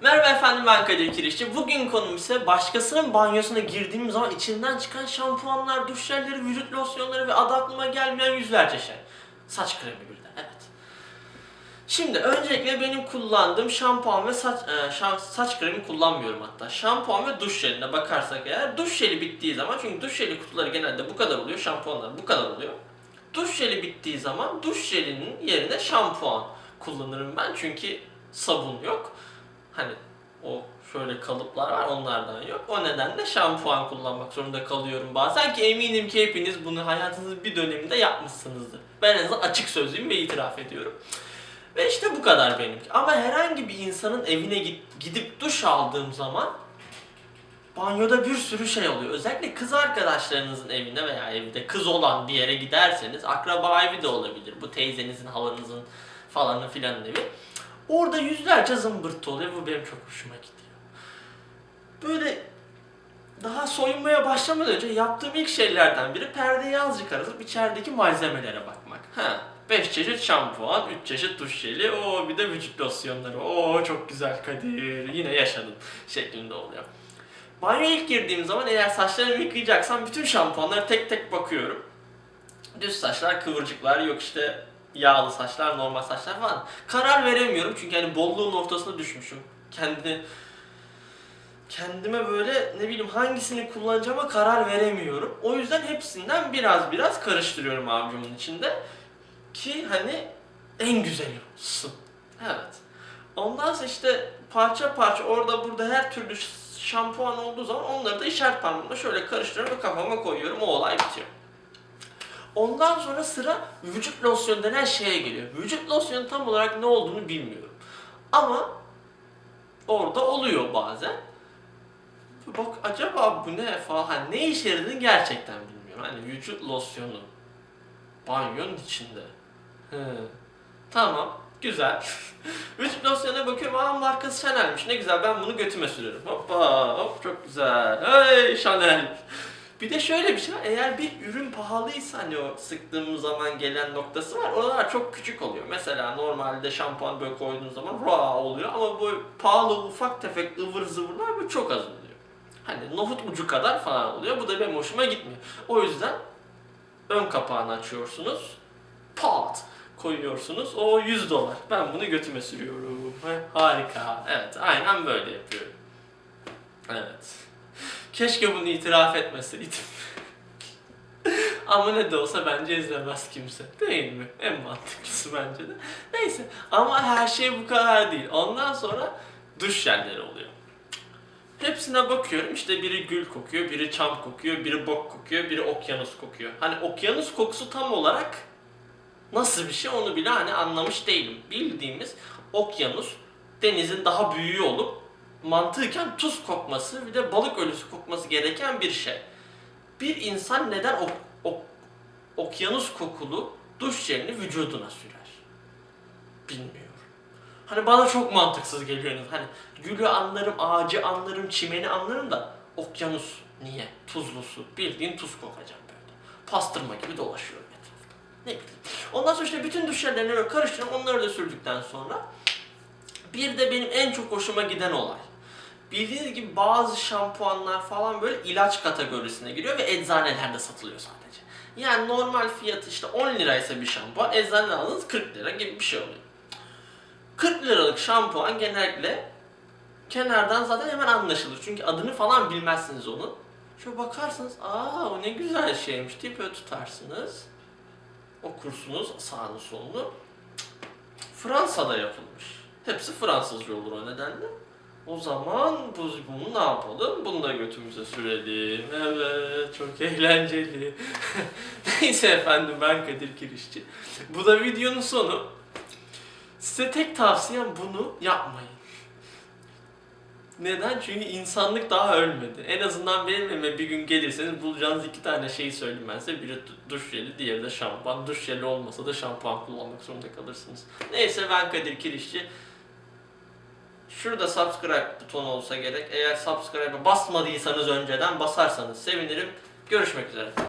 Merhaba efendim ben Kadir Kirişçi. Bugün konum ise başkasının banyosuna girdiğim zaman içinden çıkan şampuanlar, duş jelleri, vücut losyonları ve adı aklıma gelmeyen yüzlerce şey. Saç kremi birden, evet. Şimdi öncelikle benim kullandığım şampuan ve saç, e, şam- saç kremi kullanmıyorum hatta. Şampuan ve duş jeline bakarsak eğer duş jeli bittiği zaman çünkü duş jeli kutuları genelde bu kadar oluyor, şampuanlar bu kadar oluyor. Duş jeli bittiği zaman duş jelinin yerine şampuan kullanırım ben çünkü sabun yok. Hani o şöyle kalıplar var onlardan yok. O nedenle şampuan kullanmak zorunda kalıyorum bazen ki eminim ki hepiniz bunu hayatınızın bir döneminde yapmışsınızdır. Ben en azından açık sözlüyüm ve itiraf ediyorum. Ve işte bu kadar benimki. Ama herhangi bir insanın evine git- gidip duş aldığım zaman banyoda bir sürü şey oluyor. Özellikle kız arkadaşlarınızın evine veya evde kız olan bir yere giderseniz akraba evi de olabilir. Bu teyzenizin, halanızın falanın filanın evi. Orada yüzlerce zımbırtı oluyor. Bu benim çok hoşuma gidiyor. Böyle daha soyunmaya başlamadan önce yaptığım ilk şeylerden biri perdeyi azıcık aratıp içerideki malzemelere bakmak. Ha, 5 çeşit şampuan, 3 çeşit duş jeli, o bir de vücut losyonları. Oo çok güzel Kadir, yine yaşadın şeklinde oluyor. Banyoya ilk girdiğim zaman eğer saçlarımı yıkayacaksam bütün şampuanlara tek tek bakıyorum. Düz saçlar, kıvırcıklar, yok işte yağlı saçlar, normal saçlar falan. Karar veremiyorum çünkü hani bolluğun ortasına düşmüşüm. Kendi kendime böyle ne bileyim hangisini kullanacağıma karar veremiyorum. O yüzden hepsinden biraz biraz karıştırıyorum avucumun içinde. Ki hani en güzeli olsun. Evet. Ondan sonra işte parça parça orada burada her türlü şampuan olduğu zaman onları da işaret parmağımla şöyle karıştırıyorum ve kafama koyuyorum. O olay bitiyor. Ondan sonra sıra vücut losyonu denen şeye geliyor. Vücut losyonu tam olarak ne olduğunu bilmiyorum. Ama orada oluyor bazen. Bak acaba bu ne falan ne işe yaradığını gerçekten bilmiyorum. Hani vücut losyonu banyonun içinde. He. Tamam. Güzel. vücut losyonuna bakıyorum. Aa markası Chanel'miş. Ne güzel ben bunu götüme sürerim. Hoppa hop çok güzel. Hey Chanel. Bir de şöyle bir şey var. Eğer bir ürün pahalıysa hani o sıktığım zaman gelen noktası var. Oralar çok küçük oluyor. Mesela normalde şampuan böyle koyduğun zaman raw oluyor ama bu pahalı ufak tefek ıvır zıvırlar böyle çok az oluyor. Hani nohut ucu kadar falan oluyor. Bu da benim hoşuma gitmiyor. O yüzden ön kapağını açıyorsunuz. Pat koyuyorsunuz. O 100 dolar. Ben bunu götüme sürüyorum. Harika. Evet, aynen böyle yapıyorum. Evet. Keşke bunu itiraf etmeseydim. Ama ne de olsa bence izlemez kimse. Değil mi? En mantıklısı bence de. Neyse. Ama her şey bu kadar değil. Ondan sonra duş jelleri oluyor. Hepsine bakıyorum. İşte biri gül kokuyor, biri çam kokuyor, biri bok kokuyor, biri okyanus kokuyor. Hani okyanus kokusu tam olarak nasıl bir şey onu bile hani anlamış değilim. Bildiğimiz okyanus denizin daha büyüğü olup mantıken tuz kokması bir de balık ölüsü kokması gereken bir şey. Bir insan neden ok, ok- okyanus kokulu duş jelini vücuduna sürer? Bilmiyorum. Hani bana çok mantıksız geliyor. Hani gülü anlarım, ağacı anlarım, çimeni anlarım da okyanus niye? Tuzlusu. Bildiğin tuz kokacağım böyle. Pastırma gibi dolaşıyorum etrafta. Ne bileyim. Ondan sonra işte bütün duş jellerini karıştırıp onları da sürdükten sonra bir de benim en çok hoşuma giden olay. Bildiğiniz gibi bazı şampuanlar falan böyle ilaç kategorisine giriyor ve eczanelerde satılıyor sadece. Yani normal fiyatı işte 10 liraysa bir şampuan, eczaneden aldığınız 40 lira gibi bir şey oluyor. 40 liralık şampuan genellikle kenardan zaten hemen anlaşılır. Çünkü adını falan bilmezsiniz onun. Şöyle bakarsınız, aa o ne güzel şeymiş deyip böyle tutarsınız. Okursunuz sağını solunu. Fransa'da yapılmış. Hepsi Fransızca olur o nedenle. O zaman bu, bunu ne yapalım? Bunu da götümüze sürelim. Evet, çok eğlenceli. Neyse efendim ben Kadir Kirişçi. Bu da videonun sonu. Size tek tavsiyem bunu yapmayın. Neden? Çünkü insanlık daha ölmedi. En azından benim evime bir gün gelirseniz bulacağınız iki tane şeyi söyleyeyim ben size. Biri du- duş jeli, diğeri de şampuan. Duş jeli olmasa da şampuan kullanmak zorunda kalırsınız. Neyse ben Kadir Kirişçi. Şurada subscribe butonu olsa gerek. Eğer subscribe'a basmadıysanız önceden basarsanız sevinirim. Görüşmek üzere.